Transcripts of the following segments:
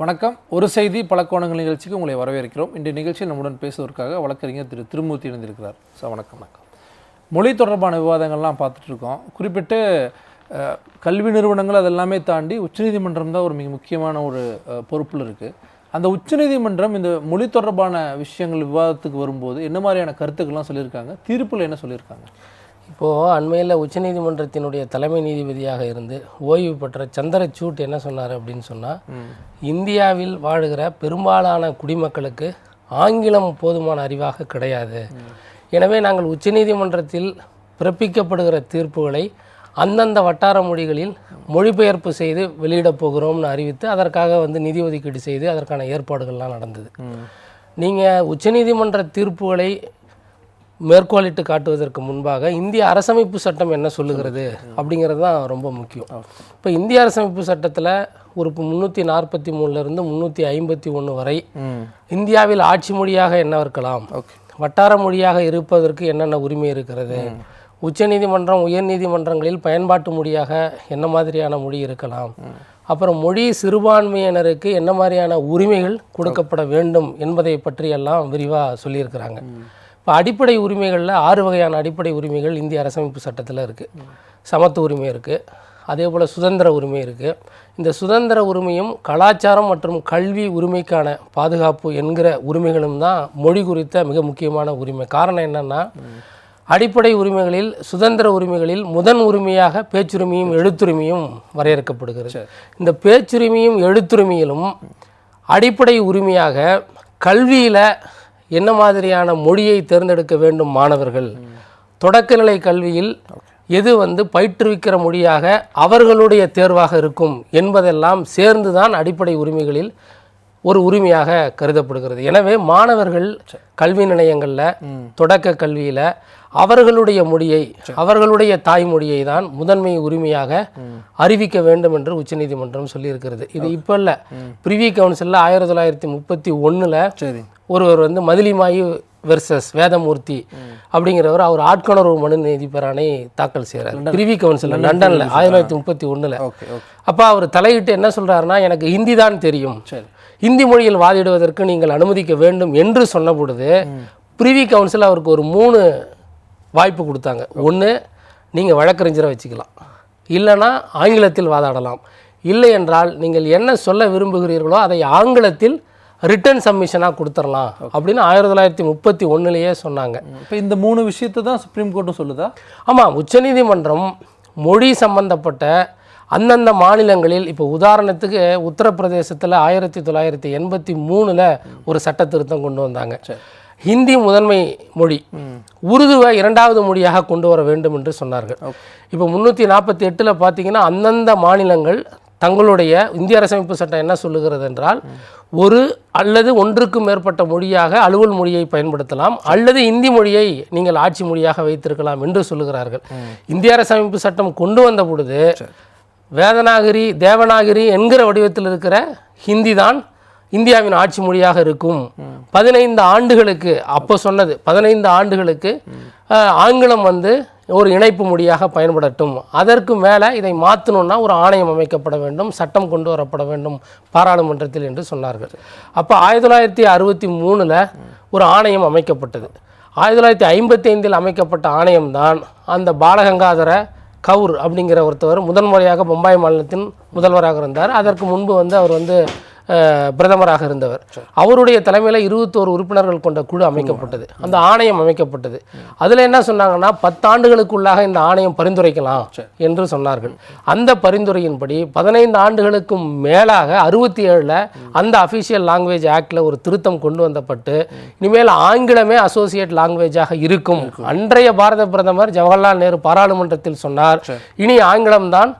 வணக்கம். ஒரு செய்தி பல கோணங்கள் நிகழ்ச்சிக்கு உங்களை வரவேற்கிறோம். இன்றைய நிகழ்ச்சியில் நம்முடன் பேசுவதற்காக வழக்கறிஞர் திரு திருமூர்த்தி இணைந்திருக்கிறார். சார் வணக்கம் வணக்கம். மொழி தொடர்பான விவாதங்கள்லாம் பார்த்துட்டு இருக்கோம் குறிப்பிட்டு கல்வி நிறுவனங்கள் அதெல்லாமே தாண்டி உச்சநீதிமன்றம் தான் ஒரு மிக முக்கியமான ஒரு பொறுப்பில் இருக்குது அந்த உச்சநீதிமன்றம் இந்த மொழி தொடர்பான விஷயங்கள் விவாதத்துக்கு வரும்போது என்ன மாதிரியான கருத்துக்கள்லாம் சொல்லியிருக்காங்க? தீர்ப்பில் என்ன சொல்லியிருக்காங்க? இப்போது அண்மையில் உச்சநீதிமன்றத்தினுடைய தலைமை நீதிபதியாக இருந்து ஓய்வு பெற்ற சந்திரசூட் என்ன சொன்னார் அப்படின்னு சொன்னால் இந்தியாவில் வாழுகிற பெரும்பாலான குடிமக்களுக்கு ஆங்கிலம் போதுமான அறிவாக கிடையாது. எனவே நாங்கள் உச்சநீதிமன்றத்தில் பிறப்பிக்கப்படுகிற தீர்ப்புகளை அந்தந்த வட்டார மொழிகளில் மொழிபெயர்ப்பு செய்து வெளியிடப் போகிறோம்னு அறிவித்து அதற்காக வந்து நிதி ஒதுக்கீடு செய்து அதற்கான ஏற்பாடுகள்லாம் நடந்தது. நீங்கள் உச்சநீதிமன்ற தீர்ப்புகளை மேற்கோளிட்டு காட்டுவதற்கு முன்பாக இந்திய அரசமைப்பு சட்டம் என்ன சொல்லுகிறது அப்படிங்கிறது தான் ரொம்ப முக்கியம். இப்போ இந்திய அரசமைப்பு சட்டத்தில் உறுப்பு முந்நூற்றி நாற்பத்தி மூணுலேருந்து முந்நூற்றி ஐம்பத்தி ஒன்று வரை இந்தியாவில் ஆட்சி மொழியாக என்ன இருக்கலாம்? வட்டார மொழியாக இருப்பதற்கு என்னென்ன உரிமை இருக்கிறது? உச்சநீதிமன்றம் உயர்நீதிமன்றங்களில் பயன்பாட்டு மொழியாக என்ன மாதிரியான மொழி இருக்கலாம்? அப்புறம் மொழி சிறுபான்மையினருக்கு என்ன மாதிரியான உரிமைகள் கொடுக்கப்பட வேண்டும் என்பதை பற்றியெல்லாம் விரிவாக சொல்லியிருக்கிறாங்க. இப்போ அடிப்படை உரிமைகளில் ஆறு வகையான அடிப்படை உரிமைகள் இந்திய அரசமைப்பு சட்டத்தில் இருக்குது சமத்துவ உரிமை இருக்குது அதே போல் சுதந்திர உரிமை இருக்குது இந்த சுதந்திர உரிமையும் கலாச்சாரம் மற்றும் கல்வி உரிமைக்கான பாதுகாப்பு என்கிற உரிமைகளும் தான் மொழி குறித்த மிக முக்கியமான உரிமை. காரணம் என்னென்னா அடிப்படை உரிமைகளில் சுதந்திர உரிமைகளில் முதன் உரிமையாக பேச்சுரிமையும் எழுத்துரிமையும் வரையறுக்கப்படுகிறது. இந்த பேச்சுரிமையும் எழுத்துரிமையிலும் அடிப்படை உரிமையாக கல்வியில் என்ன மாதிரியான மொழியை தேர்ந்தெடுக்க வேண்டும் மாணவர்கள்? தொடக்கநிலை கல்வியில் எது வந்து பயிற்றுவிக்கிற மொழியாக அவர்களுடைய தேர்வாக இருக்கும் என்பதெல்லாம் சேர்ந்து தான் அடிப்படை உரிமைகளில் ஒரு உரிமையாக கருதப்படுகிறது. எனவே மாணவர்கள் கல்வி நிலையங்களில் தொடக்க கல்வியில் அவர்களுடைய மொழியை அவர்களுடைய தாய்மொழியை தான் முதன்மை உரிமையாக அறிவிக்க வேண்டும் என்று உச்சநீதிமன்றம் சொல்லியிருக்கிறது. இது இப்போ இல்லை. பிரிவி கவுன்சிலில் ஆயிரத்தி தொள்ளாயிரத்தி முப்பத்தி ஒன்றில் ஒருவர் வந்து மதிலிமாயி வெர்சஸ் வேதமூர்த்தி அப்படிங்கிறவர் அவர் ஆட்கொணர்வு மனு நீதிபரானை தாக்கல் செய்கிறார் பிரிவி கவுன்சில் லண்டனில் ஆயிரத்தி தொள்ளாயிரத்தி முப்பத்தி ஒன்றில் அப்போ அவர் தலையிட்டு என்ன சொல்றாருன்னா எனக்கு ஹிந்தி தான் தெரியும். சரி. ஹிந்தி மொழியில் வாதிடுவதற்கு நீங்கள் அனுமதிக்க வேண்டும் என்று சொன்ன பொழுது பிரிவி கவுன்சில் அவருக்கு ஒரு மூணு வாய்ப்பு கொடுத்தாங்க. ஒன்று நீங்கள் வழக்கறிஞரை வச்சுக்கலாம். இல்லைன்னா ஆங்கிலத்தில் வாதாடலாம். இல்லை என்றால் நீங்கள் என்ன சொல்ல விரும்புகிறீர்களோ அதை ஆங்கிலத்தில் ரிட்டன் சப்மிஷனாக கொடுத்துடலாம் அப்படின்னு ஆயிரத்தி தொள்ளாயிரத்தி முப்பத்தி ஒன்றுலேயே சொன்னாங்க. இப்போ இந்த மூணு விஷயத்தை தான் சுப்ரீம் கோர்ட்டும் சொல்லுதா? ஆமாம் உச்சநீதிமன்றம் மொழி சம்பந்தப்பட்ட அந்தந்த மாநிலங்களில் இப்போ உதாரணத்துக்கு உத்தரப்பிரதேசத்தில் ஆயிரத்தி தொள்ளாயிரத்தி எண்பத்தி மூணில் ஒரு சட்ட திருத்தம் கொண்டு வந்தாங்க. ஹிந்தி முதன்மை மொழி உருதுவை இரண்டாவது மொழியாக கொண்டு வர வேண்டும் என்று சொன்னார்கள். இப்போ முந்நூற்றி நாற்பத்தி எட்டில் பார்த்தீங்கன்னா அந்தந்த மாநிலங்கள் தங்களுடைய இந்திய அரசமைப்பு சட்டம் என்ன சொல்லுகிறது என்றால் ஒரு அல்லது ஒன்றுக்கும் மேற்பட்ட மொழியாக அலுவல் மொழியை பயன்படுத்தலாம் அல்லது இந்தி மொழியை நீங்கள் ஆட்சி மொழியாக வைத்திருக்கலாம் என்று சொல்லுகிறார்கள். இந்திய அரசமைப்பு சட்டம் கொண்டு வந்த பொழுது வேதநாகரி தேவநாகரி என்கிற வடிவத்தில் இருக்கிற ஹிந்தி தான் இந்தியாவின் ஆட்சி மொழியாக இருக்கும். பதினைந்து ஆண்டுகளுக்கு அப்போ சொன்னது பதினைந்து ஆண்டுகளுக்கு ஆங்கிலம் வந்து ஒரு இணைப்பு மொழியாக பயன்படட்டும். அதற்கு மேலே இதை மாற்றணும்னா ஒரு ஆணையம் அமைக்கப்பட வேண்டும் சட்டம் கொண்டு வரப்பட வேண்டும் பாராளுமன்றத்தில் என்று சொன்னார்கள். அப்போ ஆயிரத்தி தொள்ளாயிரத்தி அறுபத்தி மூணில் ஒரு ஆணையம் அமைக்கப்பட்டது. ஆயிரத்தி தொள்ளாயிரத்தி ஐம்பத்தி ஐந்தில் அமைக்கப்பட்ட ஆணையம்தான் அந்த பாலகங்காதர கவுர் அப்படிங்கிற ஒருத்தவர் முதன்முறையாக பம்பாய் மாநிலத்தின் முதல்வராக இருந்தார். அதற்கு முன்பு வந்து அவர் வந்து பிரதமராக இருந்தவர். அவருடைய தலைமையில் இருபத்தோரு உறுப்பினர்கள் கொண்ட குழு அமைக்கப்பட்டது. அந்த ஆணையம் அமைக்கப்பட்டது. அதில் என்ன சொன்னாங்கன்னா பத்தாண்டுகளுக்குள்ளாக இந்த ஆணையம் பரிந்துரைக்கலாம் என்று சொன்னார்கள். அந்த பரிந்துரையின்படி பதினைந்து ஆண்டுகளுக்கும் மேலாக அறுபத்தி ஏழில் அந்த அஃபிஷியல் லாங்குவேஜ் ஆக்டில் ஒரு திருத்தம் கொண்டு வந்தப்பட்டு இனிமேல் ஆங்கிலமே அசோசியேட் லாங்குவேஜாக இருக்கும். அன்றைய பாரத பிரதமர் ஜவஹர்லால் நேரு பாராளுமன்றத்தில் சொன்னார் இனி ஆங்கிலம்தான்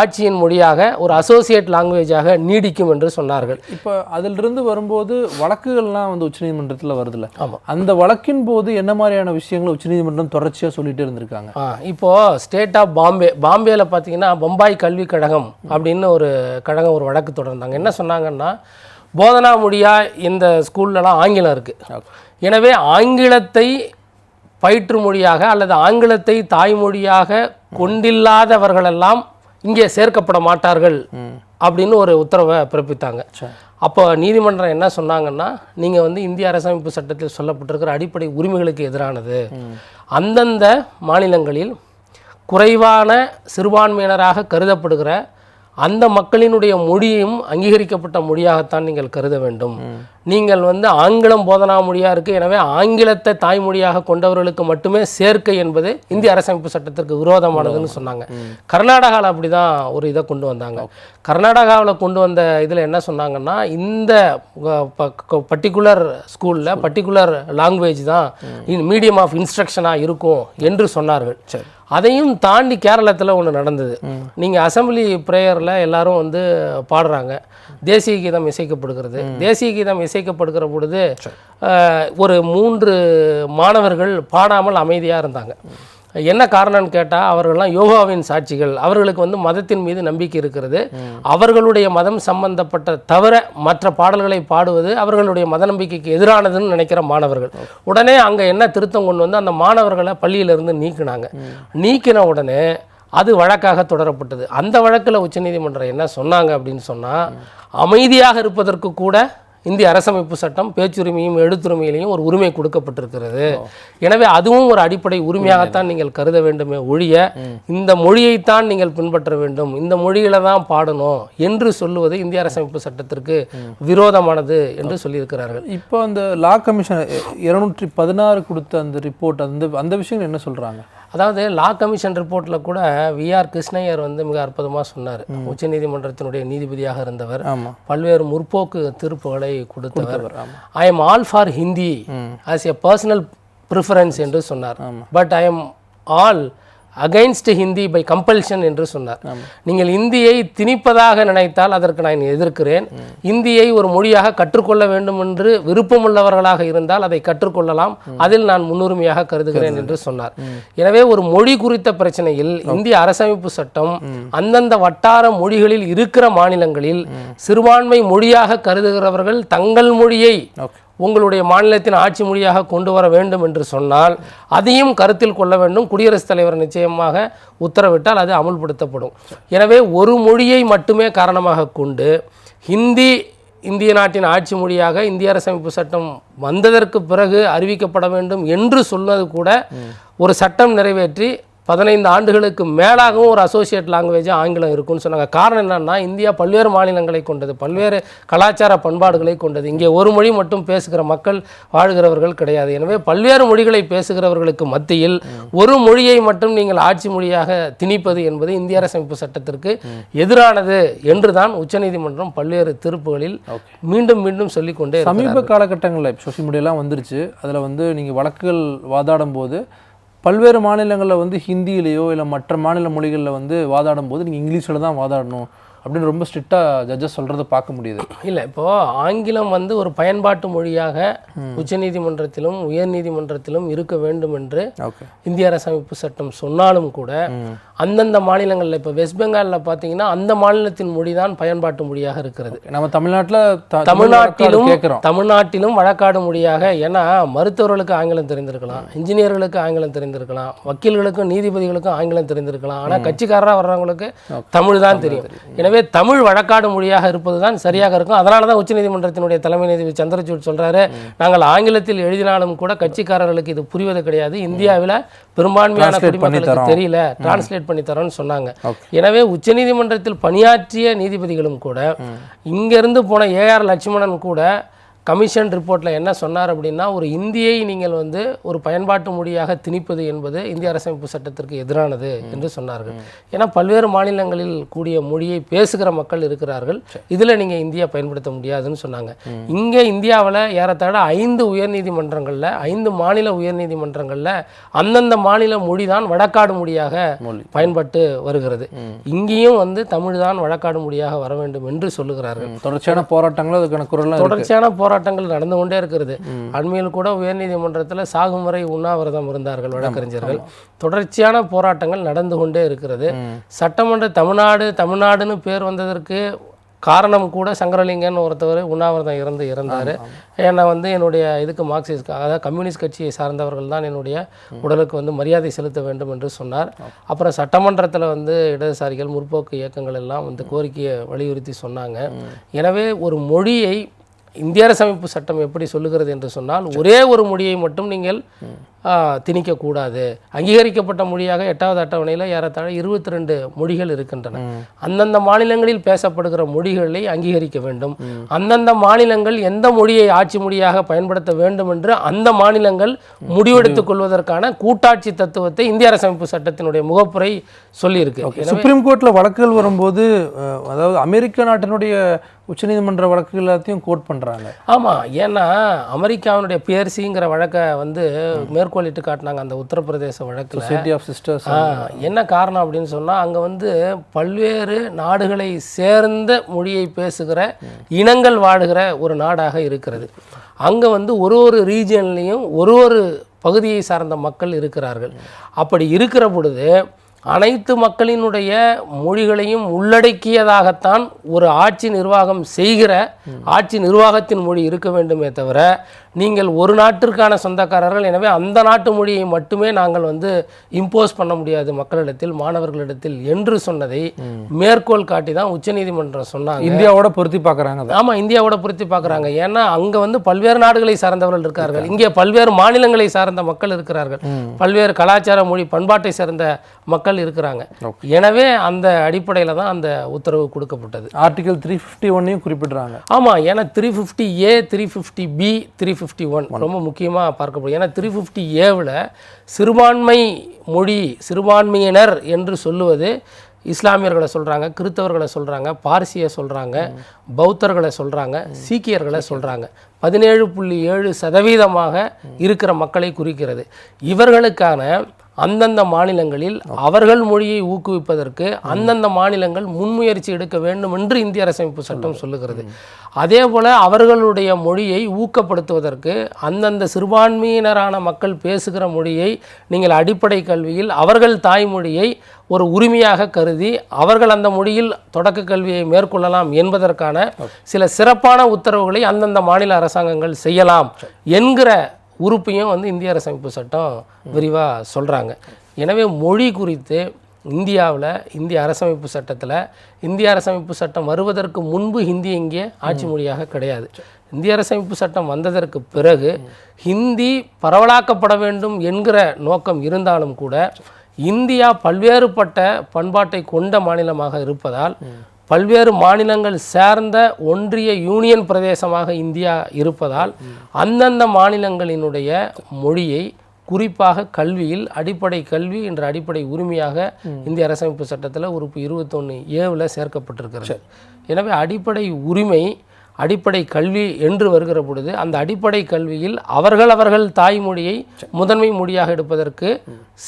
ஆட்சியின் மொழியாக ஒரு அசோசியேட் லாங்குவேஜாக நீடிக்கும் என்று சொன்னார்கள். இப்போ அதிலிருந்து வரும்போது வழக்குகள்லாம் வந்து உச்சநீதிமன்றத்தில் வருதுல்ல. ஆமா. அந்த வழக்கின் போது என்ன மாதிரியான விஷயங்களை உச்சநீதிமன்றம் தொடர்ச்சியாக சொல்லிட்டு இருந்திருக்காங்க? ஆ இப்போ ஸ்டேட் ஆஃப் பாம்பே பாம்பேல பார்த்தீங்கன்னா பம்பாய் கல்விக் கழகம் அப்படின்னு ஒரு கழகம் ஒரு வழக்கு தொடர்ந்தாங்க. என்ன சொன்னாங்கன்னா போதனா மொழியா இந்த ஸ்கூல்லலாம் ஆங்கிலம் இருக்குது எனவே ஆங்கிலத்தை பயிற்று மொழியாக அல்லது ஆங்கிலத்தை தாய்மொழியாக கொண்டில்லாதவர்களெல்லாம் இங்கே சேர்க்கப்பட மாட்டார்கள் அப்படின்னு ஒரு உத்தரவை பிறப்பித்தாங்க. அப்போ நீதிமன்றம் என்ன சொன்னாங்கன்னா நீங்கள் வந்து இந்திய அரசமைப்பு சட்டத்தில் சொல்லப்பட்டிருக்கிற அடிப்படை உரிமைகளுக்கு எதிரானது. அந்தந்த மாநிலங்களில் குறைவான சிறுபான்மையினராக கருதப்படுகிற அந்த மக்களினுடைய மொழியும் அங்கீகரிக்கப்பட்ட மொழியாகத்தான் நீங்கள் கருத வேண்டும். நீங்கள் வந்து ஆங்கிலம் போதனா மொழியாக இருக்குது எனவே ஆங்கிலத்தை தாய்மொழியாக கொண்டவர்களுக்கு மட்டுமே சேர்க்கை என்பது இந்திய அரசமைப்பு சட்டத்திற்கு விரோதமானதுன்னு சொன்னாங்க. கர்நாடகாவில் அப்படி தான் ஒரு இதை கொண்டு வந்தாங்க. கர்நாடகாவில் கொண்டு வந்த இதில் என்ன சொன்னாங்கன்னா இந்த பர்டிகுலர் ஸ்கூலில் பர்டிகுலர் லாங்குவேஜ் தான் மீடியம் ஆஃப் இன்ஸ்ட்ரக்ஷனாக இருக்கும் என்று சொன்னார்கள். சரி. அதையும் தாண்டி கேரளத்தில் ஒன்று நடந்தது. நீங்கள் அசெம்பிளி ப்ரேயரில் எல்லாரும் வந்து பாடுறாங்க. தேசிய கீதம் இசைக்கப்படுகிறது. தேசிய கீதம் இசைக்கப்படுகிற பொழுது ஒரு மூன்று மாணவர்கள் பாடாமல் அமைதியாக இருந்தாங்க. என்ன காரணம்னு கேட்டால் அவர்கள்லாம் யோகாவின் சாட்சிகள். அவர்களுக்கு வந்து மதத்தின் மீது நம்பிக்கை இருக்கிறது. அவர்களுடைய மதம் சம்பந்தப்பட்ட தவிர மற்ற பாடல்களை பாடுவது அவர்களுடைய மத நம்பிக்கைக்கு எதிரானதுன்னு நினைக்கிற மாணவர்கள். உடனே அங்கே என்ன திருத்தம் கொண்டு வந்து அந்த மாணவர்களை பள்ளியிலிருந்து நீக்கினாங்க. நீக்கின உடனே அது வழக்காக தொடரப்பட்டது. அந்த வழக்கில் உச்சநீதிமன்றம் என்ன சொன்னாங்க அப்படின்னு சொன்னால் அமைதியாக இருப்பதற்கு கூட இந்திய அரசமைப்பு சட்டம் பேச்சுரிமையும் எழுத்துரிமையிலையும் ஒரு உரிமை கொடுக்கப்பட்டிருக்கிறது. எனவே அதுவும் ஒரு அடிப்படை உரிமையாகத்தான் நீங்கள் கருத வேண்டுமே ஒழிய இந்த மொழியைத்தான் நீங்கள் பின்பற்ற வேண்டும். இந்த மொழியில தான் பாடணும் என்று சொல்லுவது இந்திய அரசமைப்பு சட்டத்திற்கு விரோதமானது என்று சொல்லியிருக்கிறார்கள். இப்போ அந்த லா கமிஷன் இருநூற்றி பதினாறு கொடுத்த அந்த ரிப்போர்ட் அந்த அந்த விஷயங்கள் என்ன சொல்கிறாங்க அதாவது லா கமிஷன் ரிப்போர்ட்டில் கூட விஆர் கிருஷ்ணய்யர் வந்து மிக அற்புதமாக சொன்னார். உச்சநீதிமன்றத்தினுடைய நீதிபதியாக இருந்தவர். பல்வேறு முற்போக்கு தீர்ப்புகளை கொடுத்தவர். I am all for Hindi as a personal preference என்று சொன்னார். But I am all against Hindi by compulsion என்று சொன்னார். நீங்கள் இந்தியை திணிப்பதாக நினைத்தால் அதற்கு நான் எதிர்க்கிறேன். இந்தியை ஒரு மொழியாக கற்றுக்கொள்ள வேண்டும் என்று விருப்பமுள்ளவர்களாக இருந்தால் அதை கற்றுக்கொள்ளலாம். அதில் நான் முன்னுரிமையாக கருதுகிறேன் என்று சொன்னார். எனவே ஒரு மொழி குறித்த பிரச்சனையில் இந்திய அரசமைப்பு சட்டம் அந்தந்த வட்டார மொழிகளில் இருக்கிற மாநிலங்களில் சிறுபான்மை மொழியாக கருதுகிறவர்கள் தங்கள் மொழியை உங்களுடைய மாநிலத்தின் ஆட்சி மொழியாக கொண்டு வர வேண்டும் என்று சொன்னால் அதையும் கருத்தில் கொள்ள வேண்டும். குடியரசுத் தலைவர் நிச்சயமாக உத்தரவிட்டால் அது அமுல்படுத்தப்படும். எனவே ஒரு மொழியை மட்டுமே காரணமாக கொண்டு ஹிந்தி இந்திய நாட்டின் ஆட்சி மொழியாக இந்திய அரசமைப்பு சட்டம் வந்ததற்கு பிறகு அறிவிக்கப்பட வேண்டும் என்று சொன்னது கூட ஒரு சட்டம் நிறைவேற்றி பதினைந்து ஆண்டுகளுக்கு மேலாகவும் ஒரு அசோசியேட் லாங்குவேஜ் ஆங்கிலம் இருக்கும்னு சொன்னாங்க. காரணம் என்னன்னா இந்தியா பல்வேறு மாநிலங்களை கொண்டது பல்வேறு கலாச்சார பண்பாடுகளை கொண்டது. இங்கே ஒரு மொழி மட்டும் பேசுகிற மக்கள் வாழ்கிறவர்கள் கிடையாது. எனவே பல்வேறு மொழிகளை பேசுகிறவர்களுக்கு மத்தியில் ஒரு மொழியை மட்டும் நீங்கள் ஆட்சி மொழியாக திணிப்பது என்பது இந்திய அரசமைப்பு சட்டத்திற்கு எதிரானது என்றுதான் உச்சநீதிமன்றம் பல்வேறு தீர்ப்புகளில் மீண்டும் மீண்டும் சொல்லிக்கொண்டே. சமீப காலகட்டங்களில் சோஷியல் மீடியாலாம் வந்துருச்சு. அதில் வந்து நீங்கள் வழக்குகள் வாதாடும் போது பல்வேறு மாநிலங்களில் வந்து ஹிந்தியிலேயோ இல்லை மற்ற மாநில மொழிகளில் வந்து வாதாடும் போது நீங்கள் இங்கிலீஷில் தான் வாதாடணும். அப்படின்னு ரொம்ப ஸ்ட்ரிக்டாக ஜட்ஜஸ் சொல்கிறத பார்க்க முடியுது. இல்லை இப்போ ஆங்கிலம் வந்து ஒரு பயன்பாட்டு மொழியாக உச்சநீதிமன்றத்திலும் உயர்நீதிமன்றத்திலும் இருக்க வேண்டும் என்று இந்திய அரசமைப்பு சட்டம் சொன்னாலும் கூட அந்தந்த மாநிலங்களில் இப்போ வெஸ்ட் பெங்காலில் பார்த்தீங்கன்னா அந்த மாநிலத்தின் மொழி தான் பயன்பாட்டு மொழியாக இருக்கிறது. நம்ம தமிழ்நாட்டில் தமிழ்நாட்டிலும் தமிழ்நாட்டிலும் வழக்காடு மொழியாக ஏன்னா மருத்துவர்களுக்கு ஆங்கிலம் தெரிந்திருக்கலாம் இன்ஜினியர்களுக்கு ஆங்கிலம் தெரிந்திருக்கலாம் வக்கீல்களுக்கும் நீதிபதிகளுக்கும் ஆங்கிலம் தெரிந்திருக்கலாம். ஆனால் கட்சிக்காரராக வர்றவங்களுக்கு தமிழ் தான் தெரியும். எனவே தமிழ் வழக்காடு மொழியாக இருப்பது தான் சரியாக இருக்கும். அதனால தான் உச்சநீதிமன்றத்தினுடைய தலைமை நீதிபதி சந்திரசூட் சொல்றாரு. நாங்கள் ஆங்கிலத்தில் எழுதினாலும் கூட கட்சிக்காரர்களுக்கு இது புரிவது கிடையாது. இந்தியாவில் பெரும்பான்மையான குடிமக்களுக்கு. தெரியல. டிரான்ஸ்லேட் பண்ணி தரோம்னு சொன்னாங்க. எனவே உச்சநீதிமன்றத்தில் பணியாற்றிய நீதிபதிகளும் கூட இங்கிருந்து போன ஏஆர் லட்சுமணன் கூட கமிஷன் ரிப்போர்ட்டில் என்ன சொன்னார் அப்படின்னா ஒரு இந்தியை நீங்கள் வந்து ஒரு பயன்பாட்டு மொழியாக திணிப்பது என்பது இந்திய அரசமைப்பு சட்டத்திற்கு எதிரானது என்று சொன்னார்கள். ஏன்னா பல்வேறு மாநிலங்களில் கூடிய மொழியை பேசுகிற மக்கள் இருக்கிறார்கள். இதில் நீங்கள் இந்தியா பயன்படுத்த முடியாதுன்னு சொன்னாங்க. இங்கே இந்தியாவில் ஏறத்தாழ ஐந்து உயர்நீதிமன்றங்களில் ஐந்து மாநில உயர்நீதிமன்றங்களில் அந்தந்த மாநில மொழி தான் வழக்காடு மொழியாக மொழி. பயன்பட்டு வருகிறது. இங்கேயும் வந்து தமிழ் தான் வழக்காடு மொழியாக வர வேண்டும் என்று சொல்லுகிறார்கள். தொடர்ச்சியான போராட்டங்களும் அதுக்கான இருக்கு. தொடர்ச்சியான போராட்டங்கள் நடந்து கொண்டே இருக்கிறது. அண்மையில் கூட உயர்நீதிமன்றத்தில் சாகும் வரை உண்ணாவிரதம் இருந்தார்கள் வழக்கறிஞர்கள். தொடர்ச்சியான போராட்டங்கள் நடந்து கொண்டே இருக்கிறது. சட்டமன்ற தமிழ்நாடு தமிழ்நாடுன்னு பேர் வந்ததற்கு காரணம் கூட சங்கரலிங்கன் ஒருத்தவர் உண்ணாவிரதம் இறந்து இறந்தார். ஏன்னா வந்து என்னுடைய இதுக்கு மார்க்சிஸ்ட் அதாவது கம்யூனிஸ்ட் கட்சியை சார்ந்தவர்கள் தான் என்னுடைய உடலுக்கு வந்து மரியாதை செலுத்த வேண்டும் என்று சொன்னார். அப்புறம் சட்டமன்றத்தில் வந்து இடதுசாரிகள் முற்போக்கு இயக்கங்கள் எல்லாம் வந்து கோரிக்கையை வலியுறுத்தி சொன்னாங்க. எனவே ஒரு மொழியை இந்திய அரசமைப்பு சட்டம் எப்படி சொல்லுகிறது என்று சொன்னால் ஒரே ஒரு மொழியை மட்டும் நீங்கள் திணிக்கக்கூடாது. அங்கீகரிக்கப்பட்ட மொழியாக எட்டாவது அட்டவணையில் ஏறத்தாழ இருபத்தி ரெண்டு மொழிகள் இருக்கின்றன. அந்தந்த மாநிலங்களில் பேசப்படுகிற மொழிகளை அங்கீகரிக்க வேண்டும். அந்தந்த மாநிலங்கள் எந்த மொழியை ஆட்சி மொழியாக பயன்படுத்த வேண்டும் என்று அந்த மாநிலங்கள் முடிவெடுத்துக் கொள்வதற்கான கூட்டாட்சி தத்துவத்தை இந்திய அரசமைப்பு சட்டத்தினுடைய முகப்புரை சொல்லியிருக்கு. சுப்ரீம் கோர்ட்டில் வழக்குகள் வரும்போது அதாவது அமெரிக்க நாட்டினுடைய உச்சநீதிமன்ற வழக்குகள் எல்லாத்தையும் கோட் பண்ணுறாங்க ஆமாம் ஏன்னா அமெரிக்காவினுடைய பியர்சிங்கிற வழக்கை வந்து மேற்கோளிட்டு காட்டினாங்க அந்த உத்தரப்பிரதேச வழக்கில். சொசைட்டி ஆஃப் சிஸ்டர்ஸ் என்ன காரணம் அப்படின்னு சொன்னால் அங்கே வந்து பல்வேறு நாடுகளை சேர்ந்த மொழியை பேசுகிற இனங்கள் வாழுகிற ஒரு நாடாக இருக்கிறது. அங்கே வந்து ஒரு ஒரு ரீஜன்லேயும் ஒரு ஒரு பகுதியை சார்ந்த மக்கள் இருக்கிறார்கள். அப்படி இருக்கிற பொழுது அனைத்து மக்களினுடைய மொழிகளையும் உள்ளடக்கியதாகத்தான் ஒரு ஆட்சி நிர்வாகம் செய்கிற ஆட்சி நிர்வாகத்தின் மொழி இருக்க வேண்டுமே தவிர நீங்கள் ஒரு நாட்டிற்கான சொந்தக்காரர்கள் எனவே அந்த நாட்டு மொழியை மட்டுமே நாங்கள் வந்து இம்போஸ் பண்ண முடியாது மக்களிடத்தில் மாணவர்களிடத்தில் என்று சொன்னதை மேற்கோள் காட்டி தான் உச்சநீதிமன்றம் சொன்னாங்க. இந்தியாவோட பொருத்தி பார்க்குறாங்க அதை. ஆமா இந்தியாவோட பொருத்தி பார்க்குறாங்க. ஏன்னா அங்க வந்து பல்வேறு நாடுகளை சார்ந்தவர்கள் இருக்கார்கள். இங்கே பல்வேறு மாநிலங்களை சார்ந்த மக்கள் இருக்கிறார்கள். பல்வேறு கலாச்சார மொழி பண்பாட்டை சார்ந்த மக்கள் இருக்கிறாங்க. எனவே அந்த அடிப்படையில் தான் அந்த உத்தரவு கொடுக்கப்பட்டது. ஆர்டிகல் த்ரீ ஃபிஃப்டி ஒன்னையும் குறிப்பிடுறாங்க. ஆமா ஏன்னா three fifty A three fifty B three fifty one ரொம்ப முக்கியமாக பார்க்கப்படும் ஏன்னா த்ரீ ஃபிஃப்டி ஏவில் சிறுபான்மை மொழி சிறுபான்மையினர் என்று சொல்லுவது இஸ்லாமியர்களை சொல்கிறாங்க கிறித்தவர்களை சொல்கிறாங்க பார்சியை சொல்கிறாங்க பௌத்தர்களை சொல்கிறாங்க சீக்கியர்களை சொல்கிறாங்க பதினேழு புள்ளி ஏழு சதவீதமாக இருக்கிற மக்களை குறிக்கிறது. இவர்களுக்கான அந்தந்த மாநிலங்களில் அவர்கள் மொழியை ஊக்குவிப்பதற்கு அந்தந்த மாநிலங்கள் முன்முயற்சி எடுக்க வேண்டும் என்று இந்திய அரசமைப்பு சட்டம் சொல்லுகிறது. அதே போல அவர்களுடைய மொழியை ஊக்கப்படுத்துவதற்கு அந்தந்த சிறுபான்மையினரான மக்கள் பேசுகிற மொழியை நீங்கள் அடிப்படை கல்வியில் அவர்கள் தாய்மொழியை ஒரு உரிமையாக கருதி அவர்கள் அந்த மொழியில் தொடக்க கல்வியை மேற்கொள்ளலாம் என்பதற்கான சில சிறப்பான உத்தரவுகளை அந்தந்த மாநில அரசாங்கங்கள் செய்யலாம் என்கிற உறுப்பையும் வந்து இந்திய அரசமைப்பு சட்டம் விரிவாக சொல்கிறாங்க எனவே மொழி குறித்து இந்தியாவில் இந்திய அரசமைப்பு சட்டத்தில் இந்திய அரசமைப்பு சட்டம் வருவதற்கு முன்பு ஹிந்தி இங்கே ஆட்சி மொழியாக கிடையாது. இந்திய அரசமைப்பு சட்டம் வந்ததற்கு பிறகு ஹிந்தி பரவலாக்கப்பட வேண்டும் என்கிற நோக்கம் இருந்தாலும் கூட இந்தியா பல்வேறுபட்ட பண்பாட்டை கொண்ட மாநிலமாக இருப்பதால் பல்வேறு மாநிலங்கள் சேர்ந்த ஒன்றிய யூனியன் பிரதேசமாக இந்தியா இருப்பதால் அந்தந்த மாநிலங்களினுடைய மொழியை குறிப்பாக கல்வியில் அடிப்படை கல்வி என்ற அடிப்படை உரிமையாக இந்திய அரசமைப்பு சட்டத்தில் உறுப்பு இருபத்தொன்று ஏவில் சேர்க்கப்பட்டிருக்கிறது. எனவே அடிப்படை உரிமை அடிப்படை கல்வி என்று வருகிற பொழுது அந்த அடிப்படை கல்வியில் அவர்கள் அவர்கள் தாய்மொழியை முதன்மை மொழியாக எடுப்பதற்கு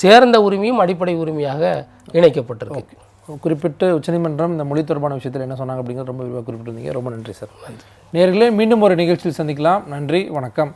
சேர்ந்த உரிமையும் அடிப்படை உரிமையாக இணைக்கப்பட்டிருக்கு. குறிப்பிட்டு உச்சநீதிமன்றம் இந்த மொழி தொடர்பான விஷயத்தில் என்ன சொன்னாங்க அப்படிங்கிறது ரொம்ப விரிவாக குறிப்பிட்டிருந்தீங்க. ரொம்ப நன்றி சார். நேர்களே மீண்டும் ஒரு நிகழ்ச்சியில் சந்திக்கலாம். நன்றி வணக்கம்.